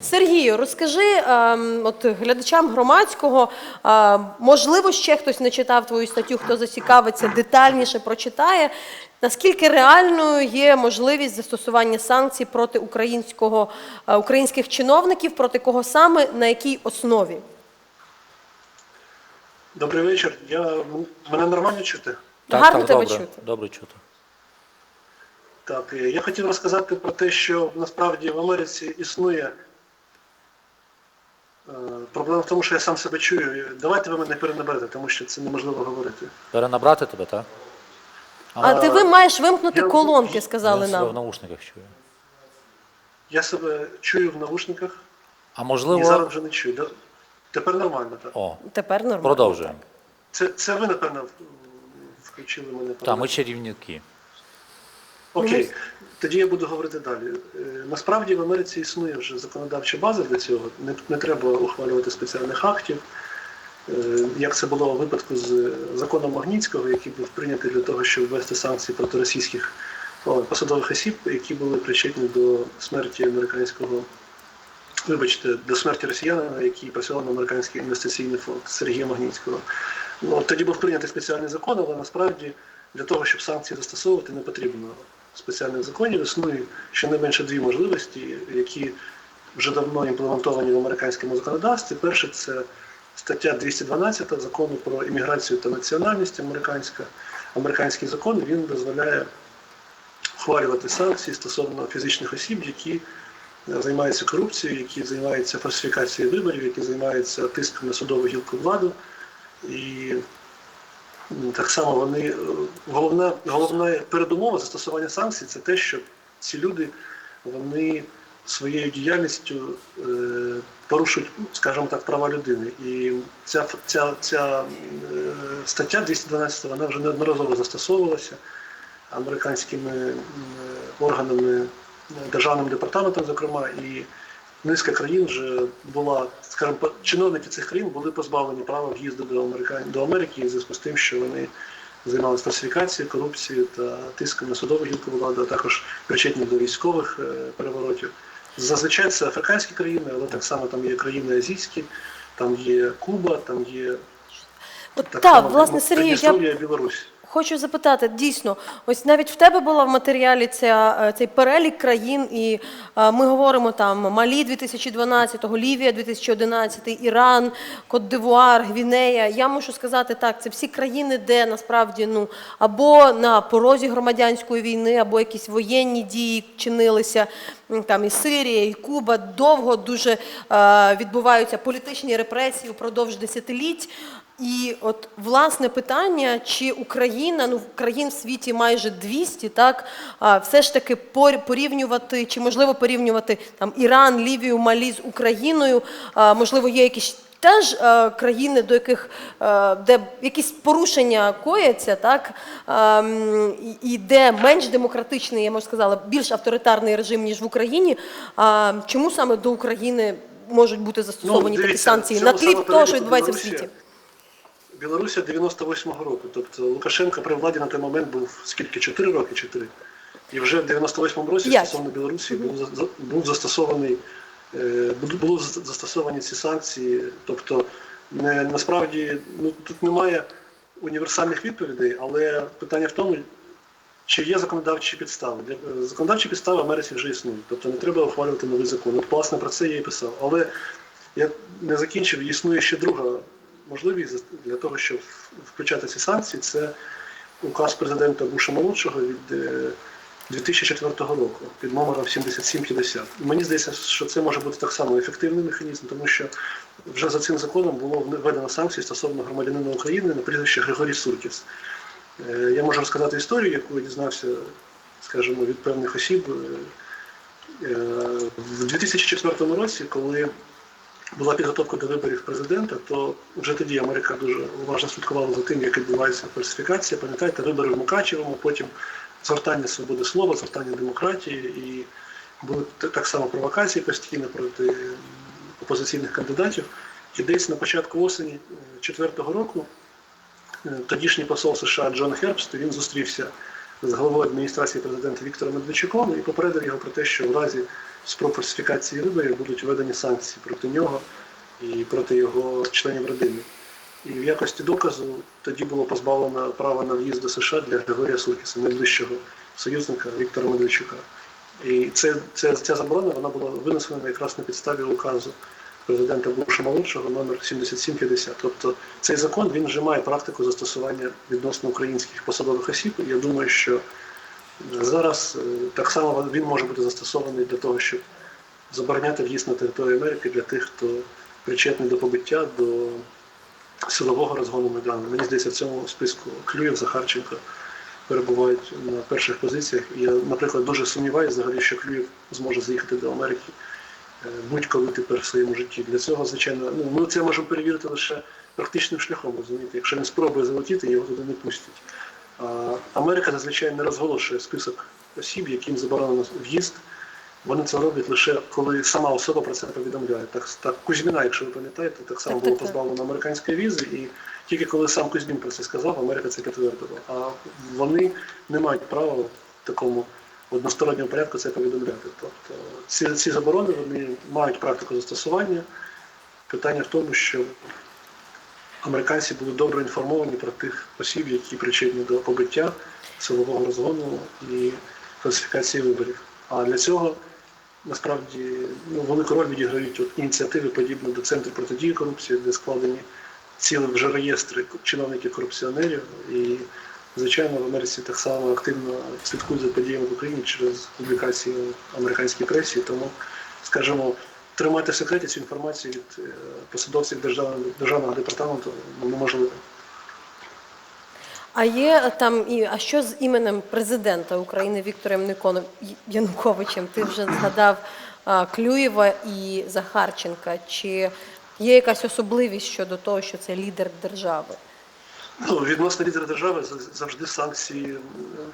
Сергію, розкажи ем, от глядачам громадського, е, можливо, ще хтось не читав твою статтю, хто зацікавиться, детальніше прочитає. Наскільки реальною є можливість застосування санкцій проти українського, е, українських чиновників, проти кого саме, на якій основі? Добрий вечір. Я, мене нормально чути? Гарно тебе добре, чути. Добре чути. Так, е, я хотів розказати про те, що насправді в Америці існує проблема в тому, що я сам себе чую. Давайте ви мене перенаберете, тому що це неможливо говорити. Перенабрати тебе, так? А ти ви маєш вимкнути я- колонки, сказали Я себе в наушниках чую. Я себе чую в наушниках А і зараз вже не чую. Тепер нормально, так. О, Тепер нормально. продовжуємо. Це, це ви, напевно, включили мене. Та, ми чарівники. Окей, тоді я буду говорити далі. Е, Насправді в Америці існує вже законодавча база для цього. Не, не треба ухвалювати спеціальних актів. Е, Як це було у випадку з законом Магнітського, який був прийнятий для того, щоб ввести санкції проти російських посадових осіб, які були причетні до смерті американського, вибачте, до смерті росіянина, який працював на американський інвестиційний фонд Сергія Магнітського. Ну, тоді був прийнятий спеціальний закон, але насправді для того, щоб санкції застосовувати, не потрібно спеціальних законів. Існує щонайменше дві можливості, які вже давно імплементовані в американському законодавстві. Перше це стаття 212 закону про імміграцію та національність американська. Американський закон він дозволяє ухвалювати санкції стосовно фізичних осіб, які е, займаються корупцією, які займаються фальсифікацією виборів, які займаються тиском на судову гілку владу. І так само вони е, головна, головна передумова застосування санкцій це те, що ці люди вони своєю діяльністю е, порушують, скажімо так, права людини. І ця, ця, ця е, стаття 212 вона вже неодноразово застосовувалася американськими м, органами, державним департаментом, зокрема, і низка країн вже була, скажімо, чиновники цих країн були позбавлені права в'їзду до Америки, до Америки в зв'язку з тим, що вони займалися фальсифікацією, корупцією та тиском на судову гілку влади, а також причетні до військових е, переворотів. Зазвичай це африканські країни, але так само там є країни азійські, там є Куба, там є От так так, само власне, Сергію, я Білорусь. Хочу запитати, дійсно, ось навіть в тебе була в матеріалі ця, е, цей перелік країн, і е, ми говоримо там Малі 2012-го, Лівія 2011, Іран, Кот-д'Ивуар, Гвінея. Я мушу сказати так, це всі країни, де насправді ну або на порозі громадянської війни, або якісь воєнні дії чинилися. Там і Сирія, і Куба довго дуже е, відбуваються політичні репресії впродовж десятиліть. І от власне питання, чи Україна, ну країн в світі майже 200, так все ж таки пор- порівнювати, чи можливо порівнювати там Іран, Лівію, Малі з Україною, можливо, є якісь теж е, країни, до яких е, де якісь порушення кояться, так м, і, де менш демократичний, я можу сказала, більш авторитарний режим ніж в Україні. А, чому саме до України можуть бути застосовані такі Ну, дивіться, санкції на тлі того, що відбувається в світі? Білорусі 98-го року. Тобто Лукашенко при владі на той момент був скільки? 4 роки 3? І вже в 98-му році П'ять. стосовно Білорусі був, за- за- був застосований, е, були- були за- застосовані ці санкції. Тобто не, насправді ну, тут немає універсальних відповідей, але питання в тому, чи є законодавчі підстави. Для- Законодавчі підстави в Америці вже існують. Тобто не треба ухвалювати новий закон. От, власне, про це я і писав. Але я не закінчив, існує ще друга можливість для того, щоб включати ці санкції. Це указ президента Буша молодшого від е, 2004 року під номером 7750. Мені здається, що це може бути так само ефективний механізм, тому що вже за цим законом було введено санкції стосовно громадянина України на прізвище Григорій Суркіс. Е, Я можу розказати історію, яку я дізнався, скажімо, від певних осіб. Е, В 2004 році, коли була підготовка до виборів президента, то вже тоді Америка дуже уважно слідкувала за тим, як відбувається фальсифікація. Пам'ятаєте, вибори в Мукачевому, потім згортання свободи слова, згортання демократії, і були так само провокації постійно проти опозиційних кандидатів. І десь на початку осені 2004 року е, тодішній посол США Джон Хербст він зустрівся з головою адміністрації президента Віктором Медведчуком і попередив його про те, що в разі спроб фальсифікації виборів будуть введені санкції проти нього і проти його членів родини. І в якості доказу тоді було позбавлено права на в'їзд до США для Григорія Суркіса, найближчого союзника Віктора Медведчука. І це, це, ця заборона вона була винесена якраз на підставі указу президента Буша молодшого номер 7750. Тобто цей закон він вже має практику застосування відносно українських посадових осіб. Я думаю, що зараз е, так само він може бути застосований для того, щоб забороняти в'їзд на територію Америки для тих, хто причетний до побиття, до силового розгону Майдану. Мені здається, в цьому списку Клюєв, Захарченко перебувають на перших позиціях. Я, наприклад, дуже сумніваюся взагалі, що Клюєв зможе заїхати до Америки е, будь-коли тепер в своєму житті. Для цього, звичайно, ну, ми це можемо перевірити лише практичним шляхом, розумієте. Якщо він спробує залетіти, його туди не пустять. А Америка зазвичай не розголошує список осіб, яким заборонено в'їзд. Вони це роблять лише коли сама особа про це повідомляє. Так, так Кузьміна, якщо ви пам'ятаєте, так само Так, було так, так. позбавлено американської візи, і тільки коли сам Кузьмін про це сказав, Америка це підтвердила. А вони не мають права в такому односторонньому порядку це повідомляти. Тобто ці, ці заборони вони мають практику застосування. Питання в тому, що американці були добре інформовані про тих осіб, які причетні до побиття, силового розгону і фальсифікації виборів. А для цього насправді ну, велику роль відіграють от ініціативи, подібні до центру протидії корупції, де складені цілі вже реєстри чиновників корупціонерів. І, звичайно, в Америці так само активно слідкують за подіями в Україні через публікації в американській пресі. Тому, скажімо, тримати в секреті цю інформацію від е, посадовців державного, державного департаменту неможливо. А є там і а що з іменем президента України Віктором Никоном Януковичем? Ти вже згадав а, Клюєва і Захарченка. Чи є якась особливість щодо того, що це лідер держави? Ну, відносно лідера держави завжди санкції,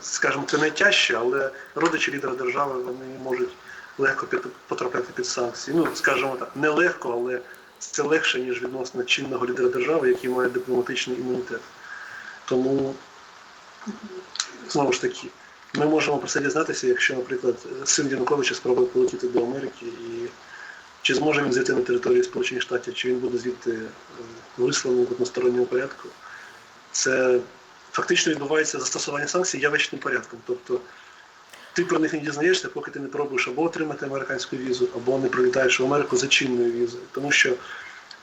скажімо, це найтяжче, але родичі лідера держави вони можуть легко потрапляти під санкції. Ну, скажімо так, не легко, але це легше, ніж відносно чинного лідера держави, який має дипломатичний імунітет. Тому, знову ж таки, ми можемо про це дізнатися, якщо, наприклад, син Януковича спробує полетіти до Америки і чи зможе він зайти на територію Сполучених Штатів, чи він буде звідти е, висланий в односторонньому порядку це фактично відбувається застосування санкцій явищним порядком. Тобто ти про них не дізнаєшся, поки ти не пробуєш або отримати американську візу, або не прилітаєш в Америку за чинною візою. Тому що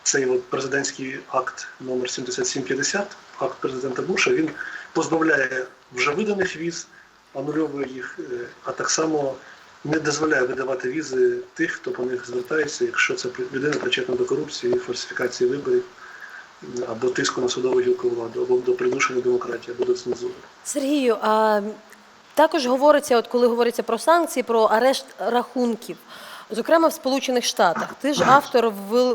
цей от президентський акт номер 7750, акт президента Буша, він позбавляє вже виданих віз, анульовує їх, е, а так само не дозволяє видавати візи тих, хто по них звертається, якщо це людина причетна до корупції, фальсифікації виборів або тиску на судову гілку влади, або до придушення демократії, або до цензури. Сергію, а також говориться, от коли говориться про санкції, про арешт рахунків. Зокрема, в Сполучених Штатах ти ж автор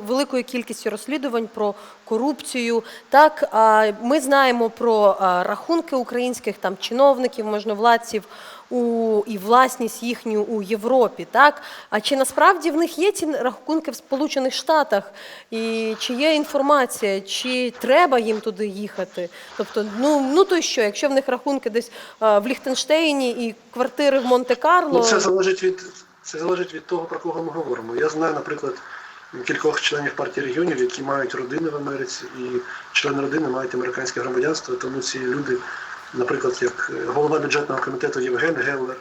великої кількості розслідувань про корупцію. Так, а ми знаємо про рахунки українських там чиновників, можновладців у і власність їхню у Європі. Так, а чи насправді в них є ці рахунки в Сполучених Штатах? І чи є інформація, чи треба їм туди їхати? Тобто, ну ну то що, якщо в них рахунки десь в Ліхтенштейні і квартири в Монте-Карло. Ну, це залежить від це залежить від того, про кого ми говоримо. Я знаю, наприклад, кількох членів партії регіонів, які мають родини в Америці, і члени родини мають американське громадянство, тому ці люди, наприклад, як е, голова бюджетного комітету Євген Геллер,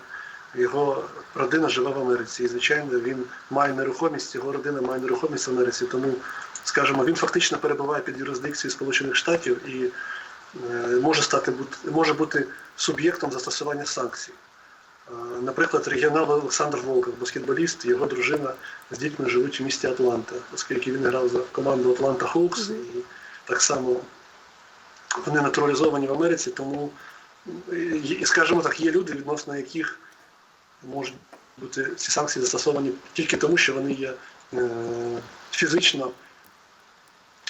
його родина живе в Америці. І, звичайно, він має нерухомість, його родина має нерухомість в Америці. Тому, скажімо, він фактично перебуває під юрисдикцією Сполучених Штатів і е, може стати може бути суб'єктом застосування санкцій. Е, Наприклад, регіонал Олександр Волков, баскетболіст, його дружина з дітьми живуть в місті Атланта, оскільки він грав за команду Атланта Хоукс, і так само вони натуралізовані в Америці, тому, е, скажімо так, є люди, відносно яких можуть бути ці санкції застосовані тільки тому, що вони є е, фізично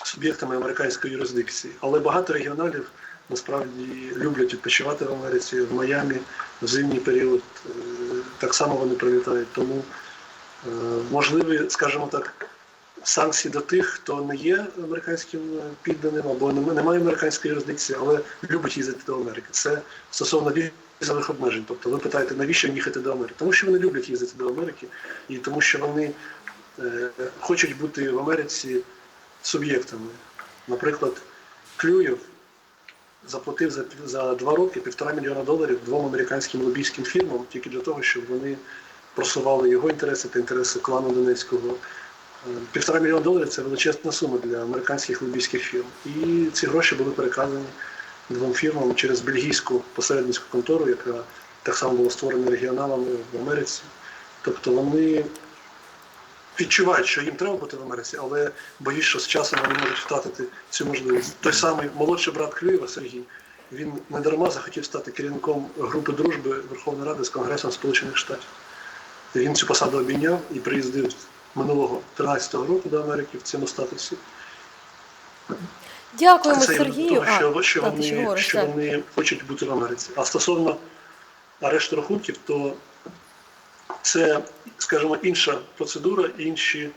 суб'єктами американської юрисдикції. Але багато регіоналів насправді люблять відпочивати в Америці, в Майамі, в зимній період. Е, Так само вони прилітають. Тому е, можливі, скажімо так, санкції до тих, хто не є американським е, підданим або не має американської юрисдикції, але любить їздити до Америки. Це стосовно візових обмежень. Тобто ви питаєте, навіщо їхати до Америки? Тому що вони люблять їздити до Америки, і тому що вони хочуть бути в Америці суб'єктами. Наприклад, Клюєв заплатив за, за два роки півтора мільйона доларів двом американським лобійським фірмам тільки для того, щоб вони просували його інтереси та інтереси клану Донецького. Е, Півтора мільйона доларів це величезна сума для американських лобійських фірм. І ці гроші були переказані двом фірмам через бельгійську посередницьку контору, яка так само була створена регіоналами в Америці. Тобто вони відчувають, що їм треба бути в Америці, але боюсь, що з часом вони можуть втратити цю можливість. Той самий молодший брат Клюєва Сергій, він не дарма захотів стати керівником групи дружби Верховної Ради з Конгресом Сполучених Штатів. Він цю посаду обійняв і приїздив минулого 13-го року до Америки в цьому статусі. Дякуємо Це Сергію. того, що, А, що, так, вони, що вони хочуть бути в Америці. А стосовно арешту рахунків, то це, скажімо, інша процедура, інші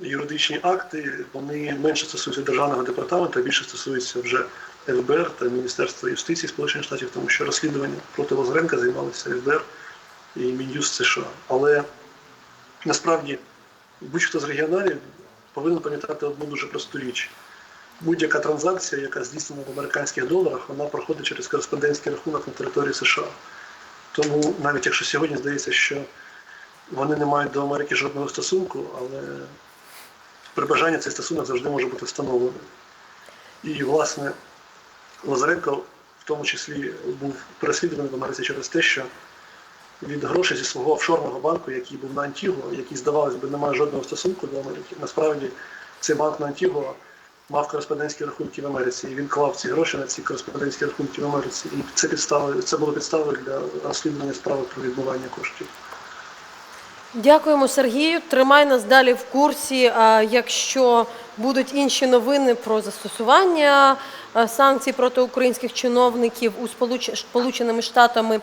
юридичні акти, вони менше стосуються державного департаменту, а більше стосуються вже ФБР та Міністерства юстиції Сполучених Штатів, тому що розслідування проти Лазаренка займалися ФБР і Мін'юст США. Але насправді будь-хто з регіоналів повинен пам'ятати одну дуже просту річ. Будь-яка транзакція, яка здійснена в американських доларах, вона проходить через кореспондентський рахунок на території США. Тому навіть якщо сьогодні здається, що вони не мають до Америки жодного стосунку, але при бажанні цей стосунок завжди може бути встановлений. І, власне, Лазаренко в тому числі був переслідуваний в Америці через те, що від грошей зі свого офшорного банку, який був на Антіго, який, здавалось би, не має жодного стосунку до Америки. Насправді цей банк на Антіго мав кореспондентські рахунки в Америці, і він клав ці гроші на ці кореспондентські рахунки в Америці. І це підстави, це було підставою для розслідування справи про відмивання коштів. Дякуємо Сергію. Тримай нас далі в курсі. Якщо будуть інші новини про застосування санкцій проти українських чиновників у Сполуч- Сполученими Штатами